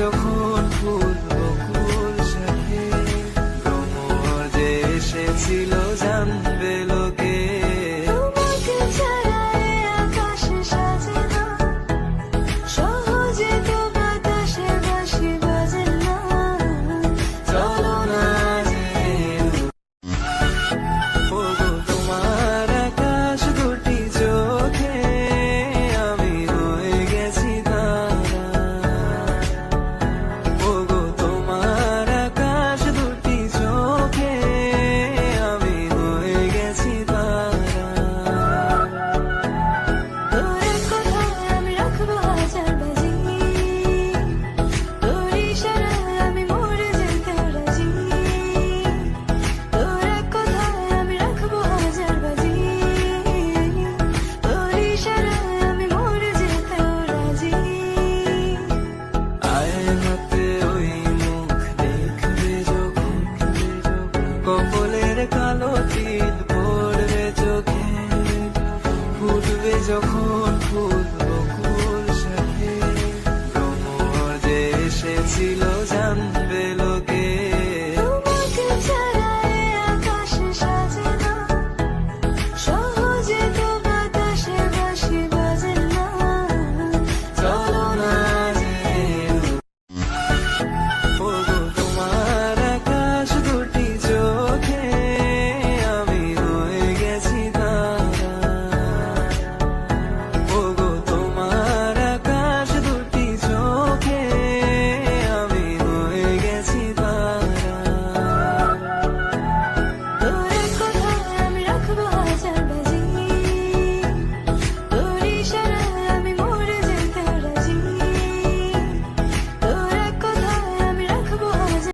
যখন ফুল বকুল সাথে ভ্রমর যে এসেছিল জানতে। ফুটবে যখন ফুল